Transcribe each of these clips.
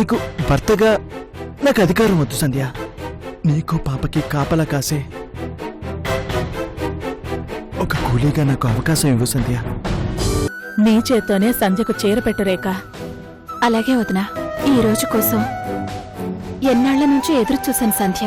నీకు భర్తగా నాకు అధికారం వద్దు సంధ్య. నీకు పాపకి కాపలా కాసే ఒక కూలీగా నాకు అవకాశం ఇవ్వు సంధ్య. నీ చేత్తోనే సంధ్యకు చీర పెట్టు రేఖ. అలాగే వదినా ఈ రోజు కోసం ఎన్నాళ్ళ నుంచి ఎదురు చూశాను సంధ్య.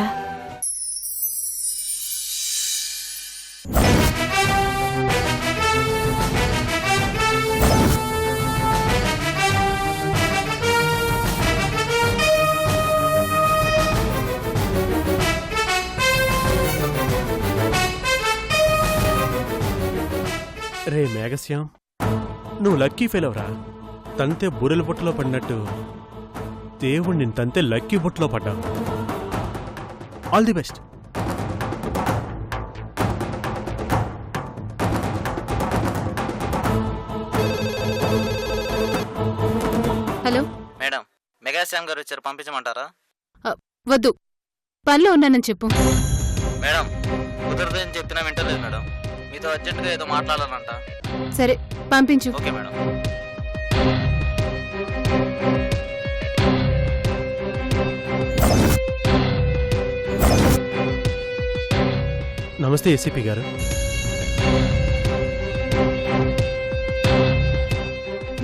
రే మేఘశ్యామ్ నువ్వు లక్కీ ఫెలవరా తంతే బురెల బుట్టలో పడినట్టు. దేవుడు నిన్ను తంతే లక్కీ బుట్టలో పడ్డావు. All the best hello? Madam Megashyam garu వచ్చారు పంపించమంటారా? వద్దు. పనిలో ఉన్నానని చెప్పు. మేడం కుదరదని చెప్పినా వింటలేదు మేడం. మీతో అర్జెంటుగా ఏదో మాట్లాడాలంట. సరే పంపించు. Okay madam. నమస్తే ఏసీపీ గారు.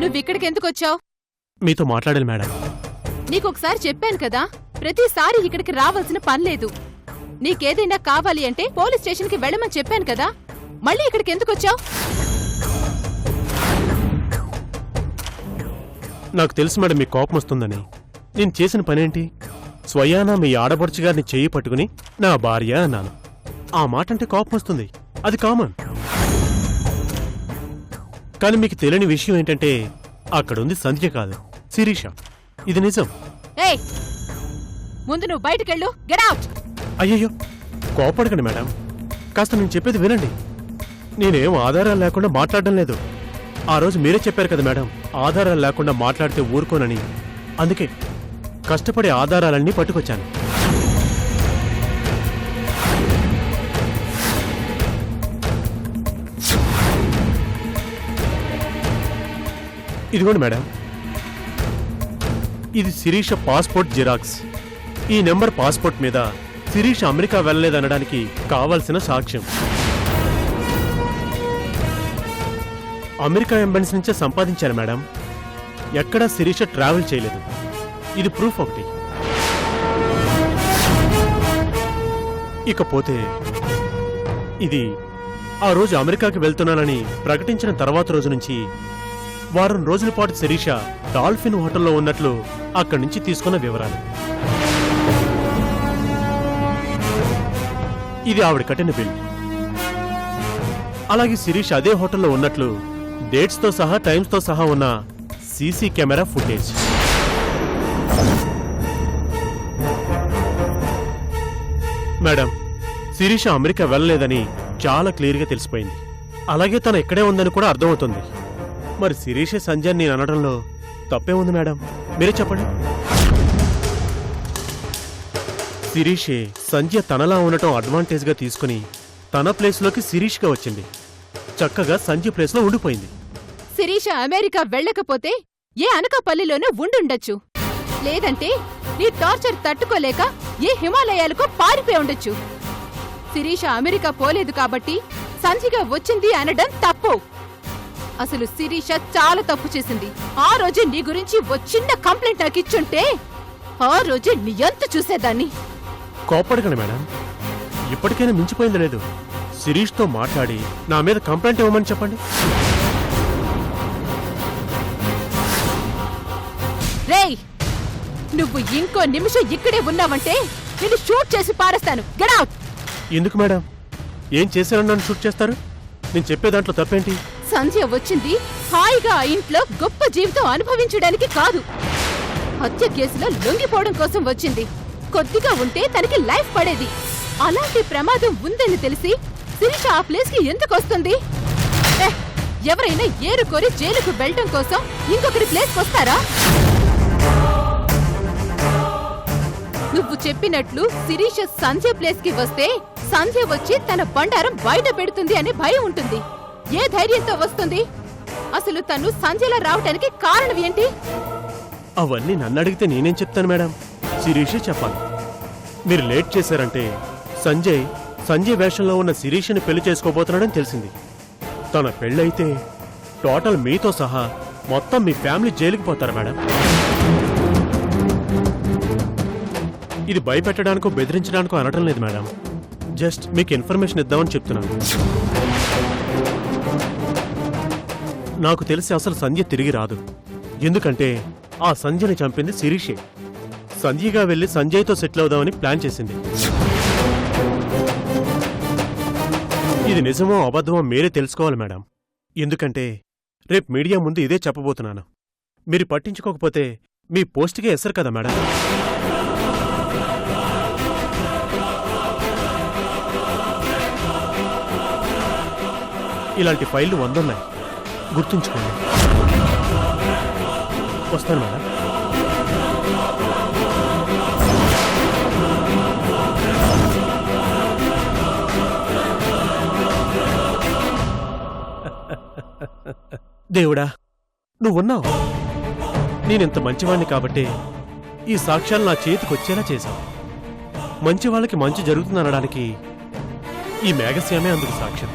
నువ్వు ఇక్కడికి ఎందుకు వచ్చావు మీతో మాట్లాడాలి మేడం. నీకు ఒకసారి చెప్పాను కదా ప్రతిసారి ఇక్కడికి రావాల్సిన పని లేదు. నీకేదైనా కావాలి అంటే పోలీస్ స్టేషన్కి వెళ్ళమని చెప్పాను కదా మళ్ళీ ఇక్కడికి ఎందుకు వచ్చావు నాకు తెలుసు మేడం మీ కోపం వస్తుందని. నేను చేసిన పనేంటి? స్వయానా మీ ఆడపడుచు గారిని చెయ్యి పట్టుకుని నా భార్య అన్నాను. ఆ మాట అంటే కోపం వస్తుంది. అది కామన్. కానీ మీకు తెలియని విషయం ఏంటంటే అక్కడుంది సంధ్య కాదు శిరీష. ఇది నిజం. ఏయ్! ముందు నువ్వు బయటకెళ్ళు. గెట్ అవుట్ అయ్యయ్యో! కోపడకండి మేడం. కాస్త నేను చెప్పేది వినండి. నేనేం ఆధారాలు లేకుండా మాట్లాడడం లేదు. ఆ రోజు మీరే చెప్పారు కదా మేడం ఆధారాలు లేకుండా మాట్లాడితే ఊరుకోనని. అందుకే కష్టపడే ఆధారాలన్నీ పట్టుకొచ్చాను. ఇదిగోండి మేడం. ఇది శిరీష పాస్పోర్ట్ జిరాక్స్. ఈ నెంబర్ పాస్పోర్ట్ మీద శిరీష్ అమెరికా వెళ్ళలేదనడానికి కావాల్సిన సాక్ష్యం. అమెరికా ఎంబెన్స్ నుంచే సంపాదించాను మేడం. ఎక్కడా శిరీష ట్రావెల్ చేయలేదు. ఇది ప్రూఫ్ ఒకటి. ఇకపోతే ఇది ఆ రోజు అమెరికాకి వెళ్తున్నానని ప్రకటించిన తర్వాత రోజు నుంచి వారం రోజుల పాటు శిరీష డాల్ఫిన్ హోటల్లో ఉన్నట్లు అక్కడి నుంచి తీసుకున్న వివరాలు. ఇది ఆవిడ కట్టిన బిల్. అలాగే శిరీష్ అదే హోటల్లో ఉన్నట్లు డేట్స్తో సహా టైమ్స్తో సహా ఉన్న CC camera footage. Madam Sirisha America వెళ్ళలేదని చాలా క్లియర్గా తెలిసిపోయింది. అలాగే తను ఇక్కడే ఉందని కూడా అర్థమవుతుంది. మరి శిరీష సంజయ్ నేను అనడంలో తప్పే ఉంది మేడం? మీరే చెప్పండి. శిరీషే సంధ్య తనలా ఉండటం అడ్వాంటేజ్గా తీసుకుని తన ప్లేస్లోకి శిరీష్గా వచ్చింది. చక్కగా సంధ్య ప్లేస్లో ఉండిపోయింది. శిరీష అమెరికా వెళ్ళకపోతే ఏ అనకాపల్లిలోనూ ఉండుండొచ్చు. లేదంటే నీ టార్చర్ తట్టుకోలేక ఏ హిమాలయాలకు పారిపోయి ఉండొచ్చు. శిరీష అమెరికా పోలేదు కాబట్టి సంచిగా వచ్చింది అనడం తప్పు. అసలు శిరీష చాలా తప్పు చేసింది. ఆ రోజే నీ గురించి ఓ చిన్న కంప్లైంట్ నాకు ఇచ్చుంటే ఆ రోజే నీ ఎంత చూసేదాన్ని. కోప్పడకండి మేడం. ఇప్పటికైనా మించిపోయింది లేదు. శిరీష్తో మాట్లాడి నా మీద కంప్లైంట్ ఇవ్వమని చెప్పండి. రేయ్ నువ్వు ఇంకో నిమిషం ఇక్కడే ఉన్నావంటే నిన్ను షూట్ చేసి పారేస్తాను. గెట్ అవుట్ ఎందుకు మేడం? ఏం చేశారని నన్ను షూట్ చేస్తారు? నేను చెప్పే దాంట్లో తప్పేంటి? సంధ్య వచ్చింది హాయిగా ఆ ఇంట్లో గొప్ప జీవితం అనుభవించడానికి కాదు. హత్య కేసులో లొంగిపోవడం కోసం వచ్చింది. కొద్దిగా ఉంటే తనకి లైఫ్ పడేది. అలాంటి ప్రమాదం ఉందని తెలిసి శిరీష ఆ ప్లేస్కి ఎందుకు వస్తుంది? ఏ, ఎవరైనా ఏరుకోరి జైలుకు వెళ్ళటం కోసం ఇంకొకరి ప్లేస్ వస్తారా? నువ్వు చెప్పినట్లు శిరీష సంధ్య ప్లేస్కి వస్తే సంధ్య వచ్చి తన బండారం బయట పెడుతుంది అనే భయం ఉంటుంది. ఏ ధైర్యంతో వస్తుంది? అసలు తను సంధ్యలా రావటానికి కారణం ఏంటి? అవన్నీ నన్ను అడిగితే నేనేం చెప్తాను మేడం? శిరీషే చెప్పాలి. మీరు లేట్ చేశారంటే సంజయ్ సంజయ్ వేషంలో ఉన్న శిరీష్ని పెళ్ళి చేసుకోబోతున్నాడని తెలిసింది. తన పెళ్ళైతే టోటల్ మీతో సహా మొత్తం మీ ఫ్యామిలీ జైలుకి పోతారు మేడం. ఇది భయపెట్టడానికో బెదిరించడానికో అనటం లేదు మేడం. జస్ట్ మీకు ఇన్ఫర్మేషన్ ఇద్దామని చెప్తున్నాను. నాకు తెలిసి అసలు సంధ్య తిరిగి రాదు. ఎందుకంటే ఆ సంధ్యని చంపింది శిరీషే. సంధ్యగా వెళ్ళి సంజయ్తో సెటిల్ అవుదామని ప్లాన్ చేసింది. ఇది నిజమో అబద్ధమో మీరే తెలుసుకోవాలి మేడం. ఎందుకంటే రేపు మీడియా ముందు ఇదే చెప్పబోతున్నాను. మీరు పట్టించుకోకపోతే మీ పోస్ట్కే ఎసరు కదా మేడం. ఇలాంటి ఫైళ్ళు వందున్నాయి. గుర్తుంచుకోండి. వస్తాను మేడం. దేవుడా నువ్వున్నావు. నేనింత మంచివాణ్ణి కాబట్టే ఈ సాక్ష్యాలు నా చేతికొచ్చేలా చేశావు. మంచి వాళ్ళకి మంచి జరుగుతుందనడానికి ఈ మేఘశ్యామే అందుకు సాక్ష్యం.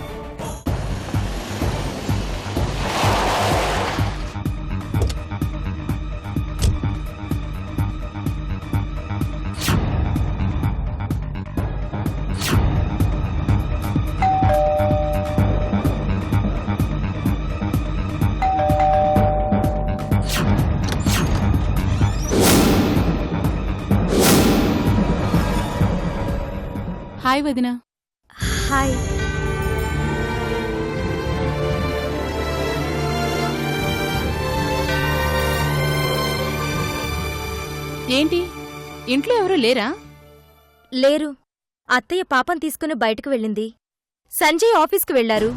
హాయ్ వదినా. హాయ్. ఏంటి? ఇంట్లో ఎవరూ లేరా? లేరు. అత్తయ్య పాపం తీసుకుని బయటకు వెళ్ళింది. సంజయ్ ఆఫీస్కు వెళ్ళారు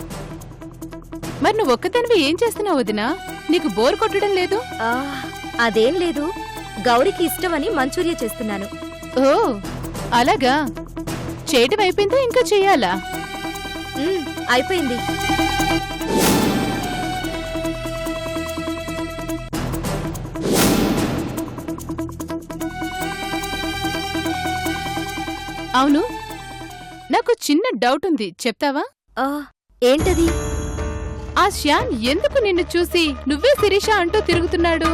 మరి నువ్వు ఒక్కదానివి ఏం చేస్తున్నావు వదినా? నీకు బోర్ కొట్టడం లేదు? ఆ, అదేం లేదు. గౌరికి ఇష్టమని మంచూరియా చేస్తున్నాను. ఓ అలాగా? చేయటం అయిపోయిందా? ఇంకా చెయ్యాలా ఉమ్, అయిపోయింది. అవును. నాకు చిన్న డౌట్ ఉంది. చెప్తావా? ఆ, ఏంటది? ఆ శ్యామ్ ఎందుకు నిన్ను చూసి నువ్వే శిరీష అంటూ తిరుగుతున్నాడు?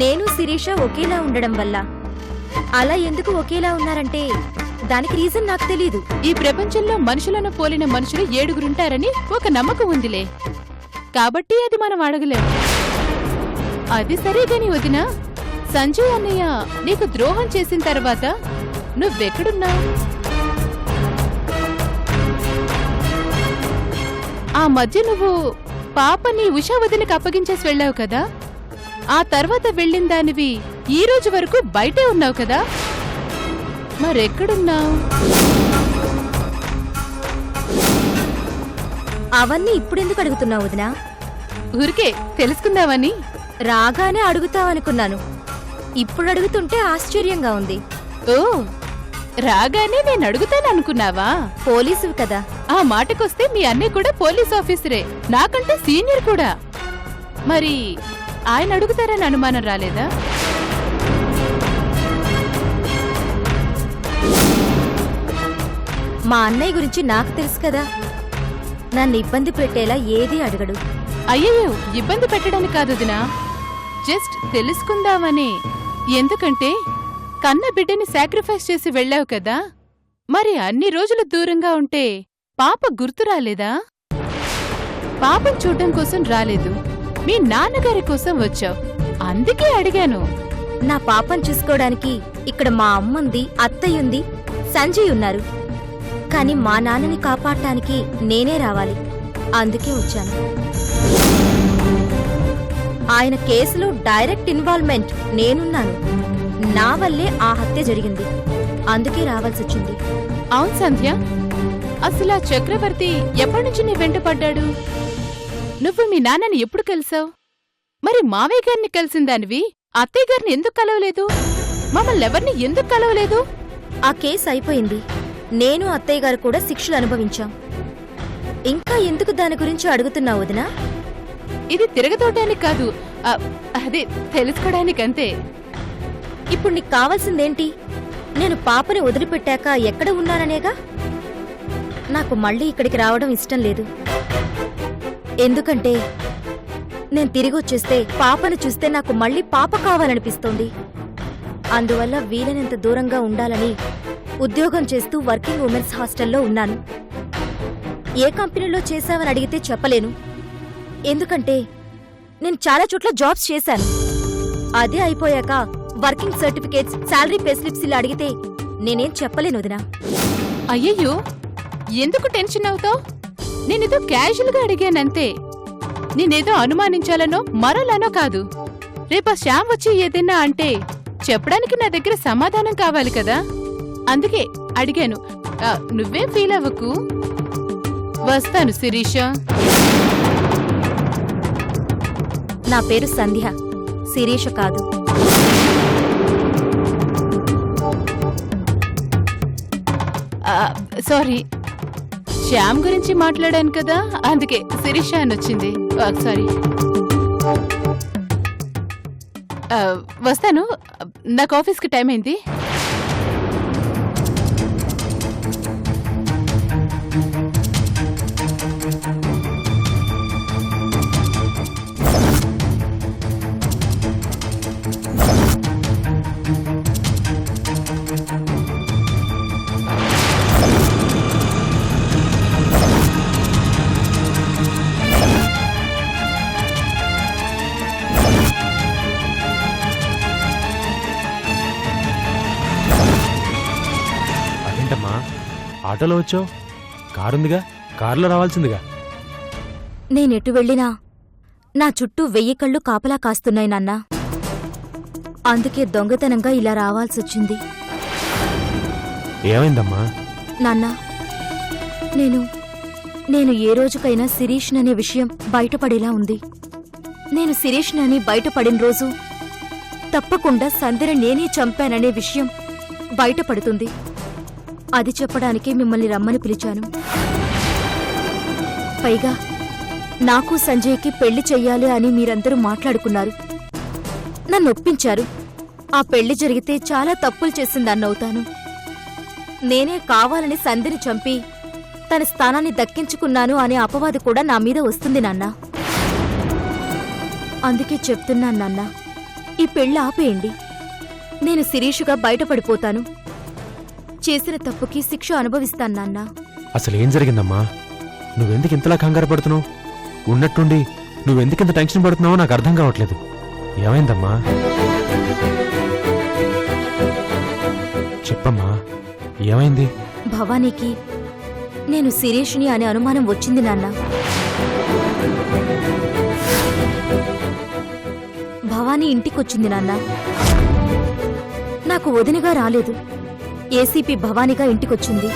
నేను శిరీష ఒకేలా ఉండడం వల్ల. అలా ఎందుకు ఒకేలా ఉన్నారంటే దానికి రీజన్ నాకు తెలీదు. ఈ ప్రపంచంలో మనుషులను పోలిన మనుషులు ఏడుగురుంటారని ఒక నమ్మకం ఉందిలే. కాబట్టి అది మనం అడగలేము. అది సరే గాని వదినా సంజయ్ అన్నయ్య నీకు ద్రోహం చేసిన తర్వాత నువ్వెక్కడున్నావు ఆ మధ్య నువ్వు పాపని ఉషా వదినకి అప్పగించేసి వెళ్ళావు కదా? ఆ తర్వాత వెళ్ళిన దానివి ఈ రోజు వరకు బయటే ఉన్నావు కదా? మరెక్కడున్నావు? అవన్నీ ఇప్పుడెందుకు అడుగుతున్నావు వదినా? ఊరికే తెలుసుకుందామని. రాగానే అడుగుతావనుకున్నాను. ఇప్పుడు అడుగుతుంటే ఆశ్చర్యంగా ఉంది. ఓ రాగానే నేను అడుగుతాను అనుకున్నావా పోలీసువి కదా. ఆ మాటకొస్తే మీ అన్నయ్య కూడా పోలీస్ ఆఫీసరే. నాకంటే సీనియర్ కూడా. మరి ఆయన అడుగుతారని అనుమానం రాలేదా? మా అన్నయ్య గురించి నాకు తెలుసు కదా. నన్ను ఇబ్బంది పెట్టేలా ఏదీ అడగడు. అయ్యయ్యో ఇబ్బంది పెట్టడానికి కాదు దినా జస్ట్ తెలుసుకుందామని. ఎందుకంటే కన్న బిడ్డని సాక్రిఫైస్ చేసి వెళ్ళావు కదా. మరి అన్ని రోజులు దూరంగా ఉంటే పాప గుర్తు రాలేదా? పాపం చూడటం కోసం రాలేదు. మీ నాన్నగారి కోసం వచ్చావు. అందుకే అడిగాను. నా పాపం చూసుకోవడానికి ఇక్కడ మా అమ్ముంది అత్తయ్యుంది సంజయ్ ఉన్నారు. కాని మా నాన్నని కాపాడటానికి నేనే రావాలి. అందుకే వచ్చాను. ఆయన కేసులో డైరెక్ట్ ఇన్వాల్వ్మెంట్ నేనున్నాను. నా వల్లే ఆ హత్య జరిగింది. అందుకే రావాల్సి వచ్చింది. అవును సంధ్య. అసలు ఆ చక్రవర్తి ఎప్పటి నుంచి నీ వెంట పడ్డాడు? నువ్వు మీ నాన్నని ఎప్పుడు కలిసావు? మరి మావయ్య గారిని కలిసిందానివి అత్తయ్య గారిని ఎందుకు కలవలేదు? మమ్మల్ని ఎవరిని ఎందుకు కలవలేదు? ఆ కేసు అయిపోయింది. నేను అత్తయ్య గారు కూడా శిక్షలు అనుభవించాం. ఇంకా ఎందుకు దాని గురించి అడుగుతున్నావు వదినా? ఇది తిరగతోటానికి కాదు. అదే తెలుసుకోవడానికి అంతే ఇప్పుడు నీకు కావాల్సిందేంటి? నేను పాపని వదిలిపెట్టాక ఎక్కడ ఉన్నాననేగా? నాకు మళ్ళీ ఇక్కడికి రావడం ఇష్టం లేదు. ఎందుకంటే నేను తిరిగి వచ్చేస్తే పాపను చూస్తే నాకు మళ్ళీ పాప కావాలనిపిస్తోంది. అందువల్ల వీలైనంత దూరంగా ఉండాలని ఉద్యోగం చేస్తూ వర్కింగ్ ఉమెన్స్ హాస్టల్లో ఉన్నాను. ఏ కంపెనీలో చేశావని అడిగితే చెప్పలేను. ఎందుకంటే నేను చాలా చోట్ల జాబ్స్ చేశాను. అదే అయిపోయాక working certificates salary pay slips ఇలా అడిగితే నేనేం చెప్పలేను వదినా. అయ్యయ్యో ఎందుకు టెన్షన్ అవుతావు? నేనేదో క్యాజువల్గా అడిగానంతే. నేనేదో అనుమానించాలనో మరోలానో కాదు. రేపా శ్యామ్ వచ్చి ఏదైనా అంటే చెప్పడానికి నా దగ్గర సమాధానం కావాలి కదా? అందుకే అడిగాను. నువ్వేం ఫీల్ అవ్వకు? వస్తాను శిరీష. నా పేరు సంధ్య. శిరీష కాదు. సారీ. శ్యామ్ గురించి మాట్లాడాను కదా అందుకే శిరీష అని వచ్చింది. సారీ. వస్తాను. నాకు ఆఫీస్కి టైం అయింది. ఆటోలో వచ్చావు? కారుందిగా? కారులో రావాల్సిందిగా? నేనెటు వెళ్ళినా నా చుట్టూ వెయ్యి కళ్ళు కాపలా కాస్తున్నాయి నాన్నా. అందుకే దొంగతనంగా ఇలా రావాల్సొచ్చింది. ఏమైందమ్మా? నాన్నా నేను నేను ఏ రోజుకైనా శిరీష్ అనే విషయం బయటపడేలా ఉంది. నేను శిరీష్ అని బయటపడిన రోజు తప్పకుండా సంధ్యన నేనే చంపాననే విషయం బయటపడుతుంది. అది చెప్పడానికి మిమ్మల్ని రమ్మని పిలిచాను. పైగా నాకు సంజయ్కి పెళ్ళి చెయ్యాలి అని మీరందరూ మాట్లాడుకున్నారు. నన్ను ఒప్పించారు ఆ పెళ్ళి జరిగితే చాలా తప్పులు చేసిందన్నవుతాను. నేనే కావాలని సంధిని చంపి తన స్థానాన్ని దక్కించుకున్నాను అనే అపవాదు కూడా నా మీద వస్తుంది నాన్న. అందుకే చెప్తున్నాను నాన్న. ఈ పెళ్ళి ఆపేయండి. నేను శిరీషుగా బయటపడిపోతాను. చేసిన తప్పుకి శిక్ష అనుభవిస్తాను నాన్న. అసలు ఏం జరిగిందమ్మా? నువ్వెందుకు ఇంతలా కంగారు పడుతున్నావు? ఉన్నట్టుండి నువ్వెందుకు ఇంత టెన్షన్ పడుతున్నావో నాకు అర్థం కావట్లేదు. ఏమైందమ్మా? చెప్పమ్మా ఏమైంది? భవానీకి నేను శిరీషుని అనే అనుమానం వచ్చింది నాన్న. భవానీ ఇంటికొచ్చింది నాన్న. నాకు వదినగా రాలేదు. ఏసీపీ భవానీగా ఇంటికొచ్చింది.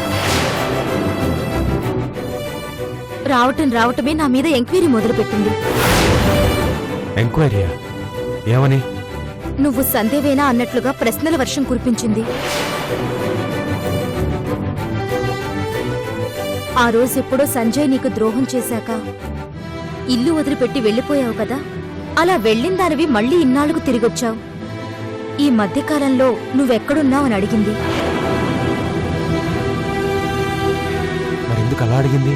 రావటం రావటమే నా మీద ఎంక్వైరీ మొదలుపెట్టింది. ఎంక్వైరీయా? ఏమని? నువ్వు సందేవేనా అన్నట్లుగా ప్రశ్నల వర్షం కురిపించింది. ఆ రోజెప్పుడో సంజయ్ నీకు ద్రోహం చేశాక ఇల్లు వదిలిపెట్టి వెళ్ళిపోయావు కదా? అలా వెళ్ళిన దానివి మళ్ళీ ఇన్నాళ్ళకు తిరిగొచ్చావు. ఈ మధ్యకాలంలో నువ్వెక్కడున్నావని అడిగింది. మరెందుకు అలా అడిగింది?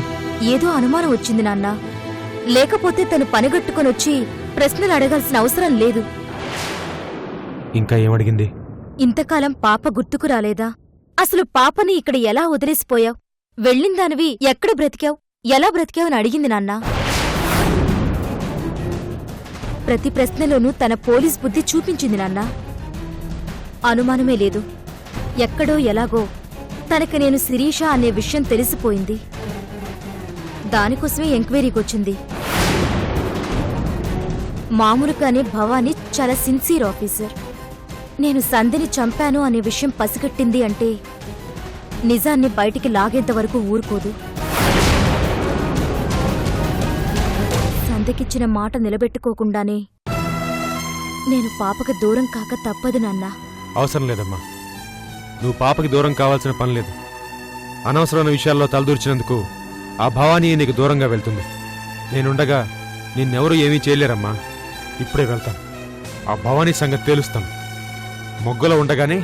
ఏదో అనుమానం వచ్చింది నాన్న. లేకపోతే తను పనిగట్టుకొనొచ్చి ప్రశ్నలు అడగాల్సిన అవసరం లేదు. ఇంకా ఏమడిగింది? ఇంతకాలం పాప గుర్తుకు రాలేదా? అసలు పాపని ఇక్కడ ఎలా వదిలేసిపోయావ్? వెళ్ళిందానివి ఎక్కడ బ్రతికావ్? ఎలా బ్రతికావని అడిగింది నాన్న. ప్రతి ప్రశ్నలోనూ తన పోలీస్ బుద్ధి చూపించింది నాన్న. అనుమానమే లేదు. ఎక్కడో ఎలాగో తనకి నేను శిరీష అనే విషయం తెలిసిపోయింది. దానికోసమే ఎంక్వైరీకొచ్చింది మామూలుగానే భవానీ చాలా సిన్సియర్ ఆఫీసర్. నేను సంధిని చంపాను అనే విషయం పసిగట్టింది అంటే నిజాన్ని బయటికి లాగేంత వరకు ఊరుకోదు. సంధికిచ్చిన మాట నిలబెట్టుకోకుండానే నేను పాపకు దూరం కాక తప్పదు నాన్న. అవసరం లేదమ్మా. నువ్వు పాపకి దూరం కావాల్సిన పని లేదు. అనవసరమైన విషయాల్లో తలదూర్చినందుకు ఆ భవానీ నీకు దూరంగా వెళ్తుంది. నేనుండగా నిన్నెవరూ ఏమీ చేయలేరమ్మా. ఇప్పుడే వెళ్తాను. ఆ భవానీ సంగతి తేలుస్తాను. మొగ్గులో ఉండగానే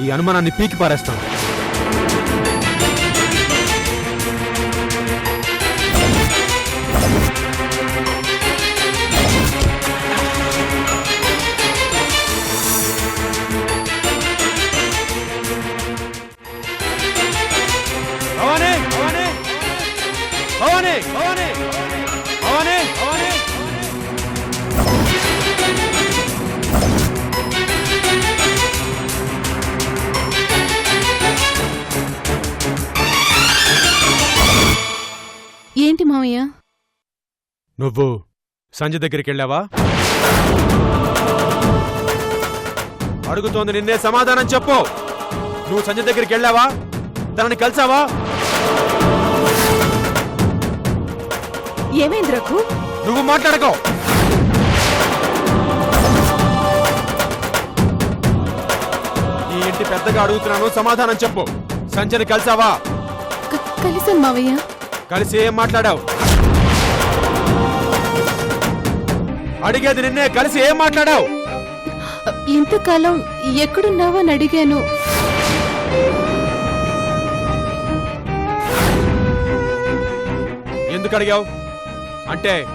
ఈ అనుమానాన్ని పీకి పారేస్తాను. ఏంటి మావయ్య? నువ్వు సంజయ్ దగ్గరికి వెళ్ళావా అడుగుతోంది నిన్నే సమాధానం చెప్పు. నువ్వు సంజయ్ దగ్గరికి వెళ్ళావా తనని కలిసావా? ఏమైంది రఘు? నువ్వు మాట్లాడకో. ఈ ఇంటి పెద్దగా అడుగుతున్నాను సమాధానం చెప్పు. సంజయ్ని కలిసావా? కలిసాను మావయ్య. కలిసి ఏం మాట్లాడావు? అడిగేది నిన్నే కలిసి ఏం మాట్లాడావు? ఇంతకాలం ఎక్కడున్నావని అడిగాను. ఎందుకు అడిగావు? అంటే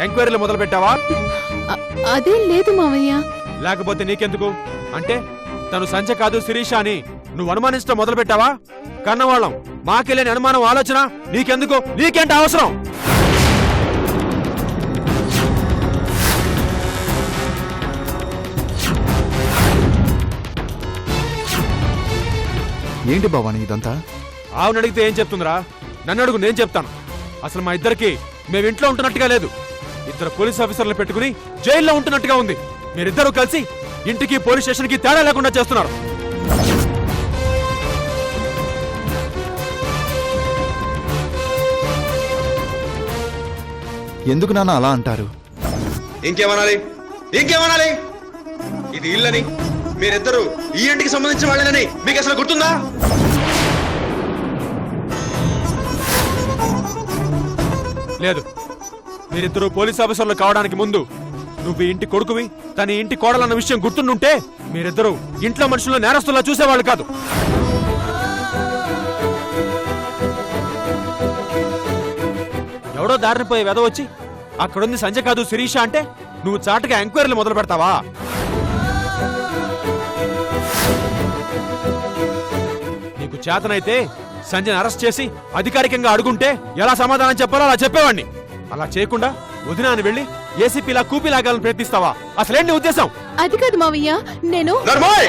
ఎంక్వైరీలు మొదలు పెట్టావా అ- అదేం లేదు మావయ్య. లేకపోతే నీకెందుకు? అంటే తను సంచ కాదు శిరీష అని నువ్వు అనుమానించడం మొదలు పెట్టావా కన్నవాళ్ళం. మాకెళ్ళని అనుమానం ఆలోచన? నీకెందుకు? నీకేంటి అవసరం? ఏంటి భవానీ ఇదంతా? ఆవును అడిగితే ఏం చెప్తుందిరా? నన్ను అడుగు నేను చెప్తాను. అసలు మా ఇద్దరికి మేము ఇంట్లో ఉంటున్నట్టుగా లేదు. ఇద్దరు పోలీస్ ఆఫీసర్లు పెట్టుకుని జైల్లో ఉంటున్నట్టుగా ఉంది. మీరిద్దరూ కలిసి ఇంటికి పోలీస్ స్టేషన్కి తేడా లేకుండా చేస్తున్నారు. ఎందుకు నాన్న అలా అంటారు? ఇంకేమనాలి? ఇంకేమనాలి? ఇది ఇల్లని. మీరిద్దరు ఈ ఇంటికి సంబంధించిన వాళ్ళని మీకు అసలు గుర్తుందా? లేదు. మీరిద్దరూ పోలీస్ ఆఫీసర్లు కావడానికి ముందు నువ్వు ఈ ఇంటి కొడుకువి తన ఇంటి కోడలన్న విషయం గుర్తుండుంటే మీరిద్దరూ ఇంట్లో మనుషుల్లో నేరస్తుల్లా చూసేవాళ్ళు కాదు. ఎవడో దారిని పోయే వెద వచ్చి అక్కడుంది సంజయ్ కాదు శిరీష అంటే నువ్వు చాటుగా ఎంక్వైరీలు మొదలు పెడతావా? నీకు చేతనైతే సంజయ్ అరెస్ట్ చేసి అధికారికంగా అడుగుంటే ఎలా సమాధానం చెప్పాలో అలా చెప్పేవాడిని అలా చేయకుండా వదినా అని వెళ్ళి ఏసీపీలా కూపీలాగాలని ప్రయత్నిస్తావా? అసలేంటి నీ ఉద్దేశం? అది కాదు మావయ్య నేను నర్మోయ్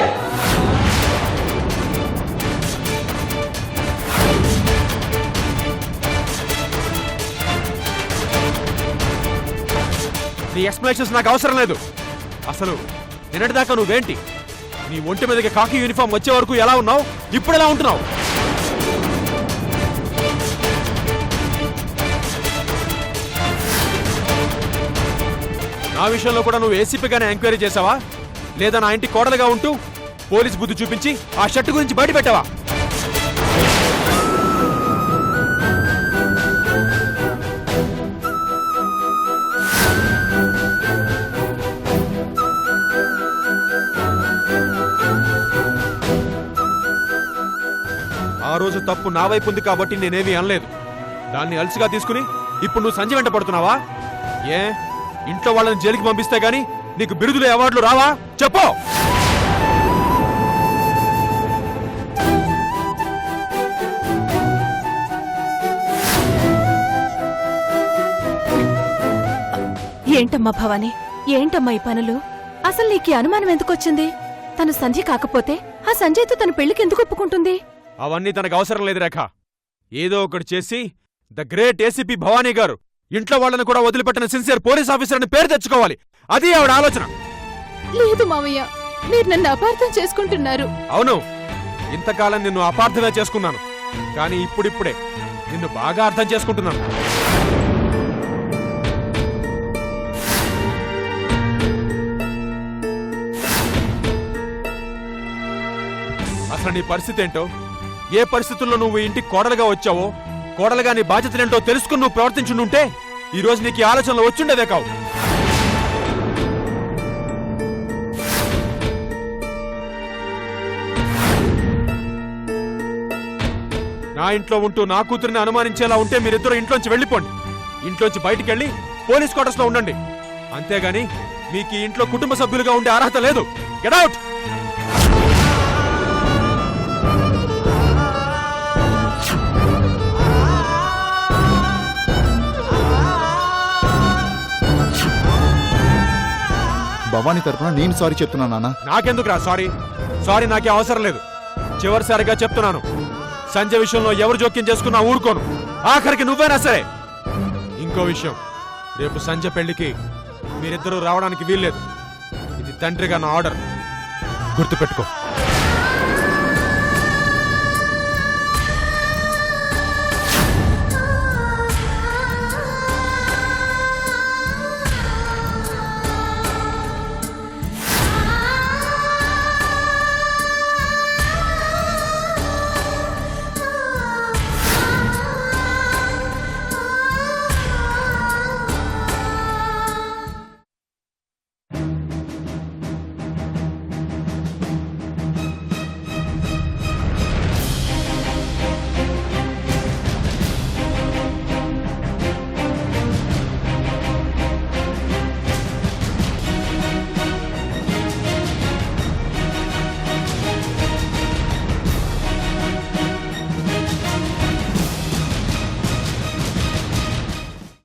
నీ ఎక్స్ప్లెనేషన్స్ నాకు అవసరం లేదు. అసలు నిన్నటిదాకా నువ్వేంటి? నీ ఒంటి మీదకి కాకి యూనిఫామ్ వచ్చే వరకు ఎలా ఉన్నావు? ఇప్పుడు ఎలా ఉంటున్నావు? నా విషయంలో కూడా నువ్వు ఏసీపీగానే ఎంక్వైరీ చేసావా లేదా నా ఇంటి కోడలుగా ఉంటూ పోలీస్ బుద్ధి చూపించి ఆ షర్ట్ గురించి బయట పెట్టావా? రోజు తప్పు నా వైపు ఉంది కాబట్టి నేనేమీ అనలేదు. దాన్ని అలసిగా తీసుకుని ఇప్పుడు నువ్వు సంజయ్ వెంట పడుతున్నావా? ఏ? ఇంట్లో వాళ్ళని జైలుకి పంపిస్తే గానీ నీకు బిరుదులు అవార్డులు రావా? చెప్పు! ఏంటమ్మా భవానీ? ఏంటమ్మా ఈ పనులు? అసలు నీకు అనుమానం ఎందుకొచ్చింది తను సంధ్య కాకపోతే ఆ సంజయ్తో తన పెళ్ళికి ఎందుకు ఒప్పుకుంటుంది? అవన్నీ తనకు అవసరం లేదు రేఖ. ఏదో ఒకటి చేసి ద గ్రేట్ ఏసీపీ భవానీ గారు ఇంట్లో వాళ్ళని కూడా వదిలిపెట్టిన సిన్సియర్ పోలీస్ ఆఫీసర్ అని పేరు తెచ్చుకోవాలి. అది ఆవిడ ఆలోచన. లేదు మావయ్య మీరు నన్ను అపార్థం చేసుకుంటున్నారు. అవును ఇంతకాలం నిన్ను అపార్థమే చేసుకున్నాను. కానీ ఇప్పుడిప్పుడే నిన్ను బాగా అర్థం చేసుకుంటున్నాను. అసలు నీ పరిస్థితి ఏంటో ఏ పరిస్థితుల్లో నువ్వు ఇంటికి కోడలుగా వచ్చావో కోడలుగా నీ బాధ్యతలేంటో తెలుసుకుని నువ్వు ప్రవర్తించుంటే ఈ రోజు నీకు ఆలోచనలు వచ్చుండేదే కావు. నా ఇంట్లో ఉంటూ నా కూతురిని అనుమానించేలా ఉంటే మీరిద్దరూ ఇంట్లోంచి వెళ్ళిపోండి. ఇంట్లోంచి బయటికి వెళ్ళి పోలీస్ క్వార్టర్స్లో ఉండండి. అంతేగాని మీకు ఇంట్లో కుటుంబ సభ్యులుగా ఉండే అర్హత లేదు. గెట్అవుట్ భవానీ తరపున నేను సారీ చెప్తున్నా నాన్న నాకెందుకురా సారీ? సారీ నాకే అవసరం లేదు. చివరిసారిగా చెప్తున్నాను. సంజయ్ విషయంలో ఎవరు జోక్యం చేసుకున్నా ఊరుకోను. ఆఖరికి నువ్వైనా సరే. ఇంకో విషయం. రేపు సంజయ్ పెళ్ళికి మీరిద్దరూ రావడానికి వీల్లేదు. ఇది తండ్రిగా నా ఆర్డర్. గుర్తుపెట్టుకో.